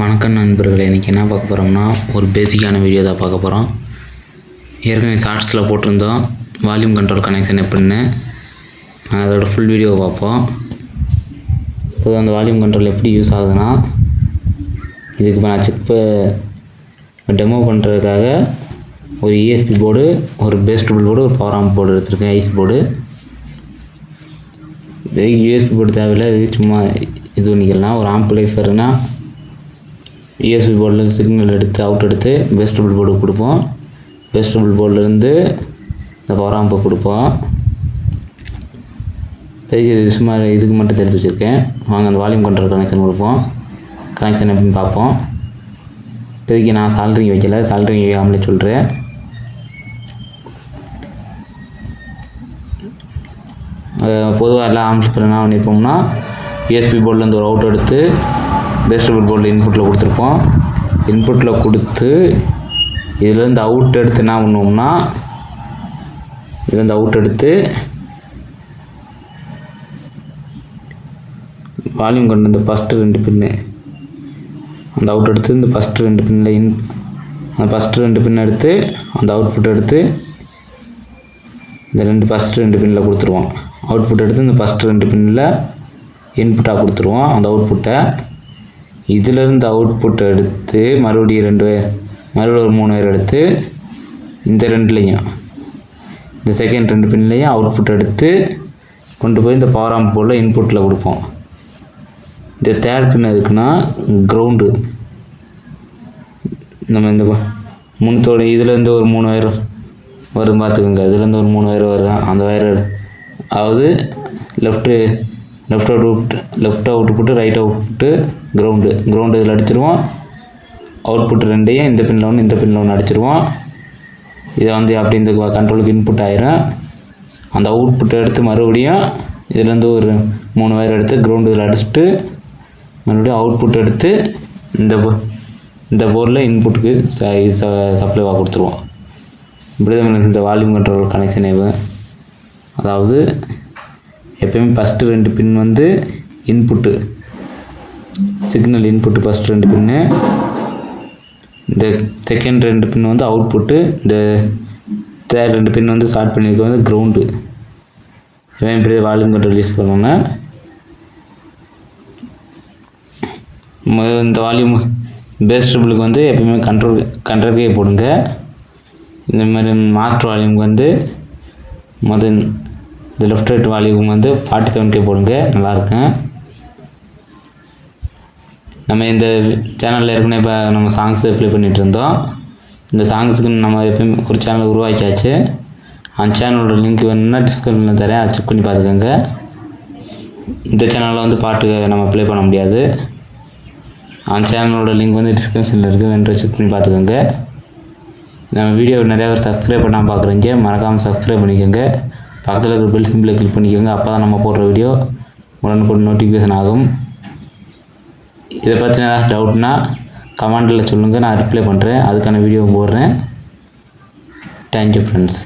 வணக்கம் நண்பர்களே இன்றைக்கி என்ன பார்க்க போகிறோம்னா ஒரு பேசிக்கான வீடியோ தான் பார்க்க போகிறோம் ஏற்கனவே ஷார்ட்ஸில் போட்டிருந்தோம். வால்யூம் கண்ட்ரோல் கனெக்ஷன் எப்படின்னு. அதோட ஃபுல் வீடியோ பார்ப்போம். இப்போ அந்த வால்யூம் கண்ட்ரோல் எப்படி யூஸ் ஆகுதுன்னா இதுக்கு இப்போ நான் சிப்பு டெமோ பண்ணுறதுக்காக ஒரு இஎஸ்பி போர்டு ஒரு பேஸ்டபிள் போர்டு ஒரு பவர் ஆம்ப் போர்டு எடுத்துருக்கேன் ஐஸ் போர்டு யூஎஸ்பி போர்டு தேவையில்லை சும்மா இது பண்ணிக்கலாம். ஒரு ஆம்பிளைஃபர்னா யூஎஸ்பி போர்டில் சிக்னல் எடுத்து அவுட் எடுத்து வெஸ்டபிள் போர்டு கொடுப்போம். வெஸ்டபிள் போர்டிலேருந்து இந்த பவர் ஆம்பை கொடுப்போம். பெரிய சுமார் சும்மா இதுக்கு மட்டும் தெரிஞ்சு வச்சுருக்கேன். வாங்க அந்த வால்யூம் கண்ட்ரோல் கனெக்ஷன் கொடுப்போம். கனெக்ஷன் எப்படின்னு பார்ப்போம். இப்போதைக்கு நான் சால்ட்ரிங் வைக்கல. சால்ட்ரிங் வைக்காமலே சொல்கிறேன் பொதுவாக எல்லா ஆம்பிளிஃபர் என்ன பண்ணியிருப்போம்னா யூஎஸ்பி போர்ட்லேருந்து ஒரு அவுட் எடுத்து பேஸ்டபிள் போர்டில் இன்புட்டில் கொடுத்துருப்போம். இன்புட்டில் கொடுத்து இதுலேருந்து அவுட் எடுத்து என்ன பண்ணுவோம்னா இதுலேருந்து அவுட் எடுத்து வால்யூம் கொண்டு இந்த ஃபஸ்ட்டு ரெண்டு பின்னு அந்த அவுட் எடுத்து இந்த ஃபஸ்ட்டு ரெண்டு பின்னில் இன் அந்த ஃபஸ்ட்டு ரெண்டு பின் எடுத்து அந்த அவுட்புட் எடுத்து இந்த ரெண்டு ஃபஸ்ட்டு ரெண்டு பின்னில் கொடுத்துருவோம். அவுட்புட் எடுத்து இந்த ஃபஸ்ட்டு ரெண்டு பின்னில் இன்புட்டாக கொடுத்துருவோம். அந்த அவுட்புட்டை இதிலேருந்து அவுட்புட் எடுத்து மறுபடியும் ரெண்டு வயர் மறுபடியும் ஒரு மூணு வயர் எடுத்து இந்த ரெண்டுலேயும். இந்த செகண்ட் ரெண்டு பின்லேயும் அவுட்புட் எடுத்து கொண்டு போய் இந்த பவர் ஆம்ப் போர்டில் இன்புட்டில் கொடுப்போம். இந்த தேர்ட் பின் எதுக்குன்னா கிரவுண்டு நம்ம இந்த முன்தோடு முன்னத்தோட இதுலேருந்து ஒரு மூணு வயர் வரும் பார்த்துக்கோங்க. இதுலேருந்து ஒரு மூணு வயர் வரும். அந்த வயர் அதாவது left left output left output right output ground ground இதில் அடிச்சிருவோம். அவுட்புட் ரெண்டையும் இந்த பின்னில் ஒன்று இந்த பின்னில் ஒன்று அடிச்சிருவோம். இதை வந்து அப்படி இந்த கண்ட்ரோலுக்கு இன்புட் ஆயிரும். அந்த அவுட்புட்டை எடுத்து மறுபடியும் இதுலேருந்து ஒரு மூணு வயர் எடுத்து கிரவுண்டு இதில் அடிச்சுட்டு மறுபடியும் அவுட்புட் எடுத்து இந்த இந்த போரில் இன்புட்டுக்கு ச ச சப்ளைவாக கொடுத்துருவோம். இப்படி தான் இந்த வால்யூம் கண்ட்ரோல் கனெக்ஷன் அதாவது எப்பயுமே ஃபஸ்ட்டு ரெண்டு பின் வந்து இன்புட்டு சிக்னல் இன்புட்டு ஃபஸ்ட் ரெண்டு பின்னு இந்த செகண்ட் ரெண்டு பின் வந்து அவுட்புட்டு இந்த தேர்ட் ரெண்டு பின் வந்து ஸ்டார்ட் பண்ணியிருக்க வந்து கிரவுண்டு இவன் இப்படி வால்யூம் கண்ட்ரோல் யூஸ் பண்ணோன்னா இந்த வால்யூம் பேஸ்டபிளுக்கு வந்து எப்பயுமே கண்ட்ரோல் கண்ட்ரோல்கே போடுங்க. இந்த மாதிரி மாற்று வால்யூமுக்கு வந்து முதல் இந்த லெஃப்ட் ரைட் வால்யூம் வந்து ஃபார்ட்டி செவன் கே போடுங்க. நல்லாயிருக்கும் நம்ம இந்த சேனலில் ஏற்கனவே இப்போ நம்ம சாங்ஸ் ப்ளே பண்ணிகிட்டு இருந்தோம். இந்த சாங்ஸுக்கு நம்ம எப்பயும் ஒரு சேனல் உருவாக்கியாச்சு. அந்த சேனலோட லிங்க் வேணும்னா டிஸ்கிரிப்ஷனில் தரேன். அதை செக் பண்ணி பார்த்துக்கோங்க. இந்த சேனலில் வந்து பாட்டு நம்ம ப்ளே பண்ண முடியாது. அந்த சேனலோட லிங்க் வந்து டிஸ்கிரிப்ஷனில் இருக்குது வேணும் செக் பண்ணி பார்த்துக்கோங்க. நம்ம வீடியோ நிறையா பேர் சப்ஸ்கிரைப் பண்ணாமல் பார்க்குறீங்க. மறக்காமல் சப்ஸ்கிரைப் பண்ணிக்கோங்க. பக்கத்தில் இருக்கிற பெல் சிம்பிளை கிளிக் பண்ணிக்கோங்க. அப்போ தான் நம்ம போடுற வீடியோ உடனுக்குடன் நோட்டிஃபிகேஷன் ஆகும். இதை பற்றின ஏதாவது டவுட்னா கமெண்டில் சொல்லுங்கள் நான் ரிப்ளை பண்ணுறேன் அதுக்கான வீடியோ போடுறேன். Thank you friends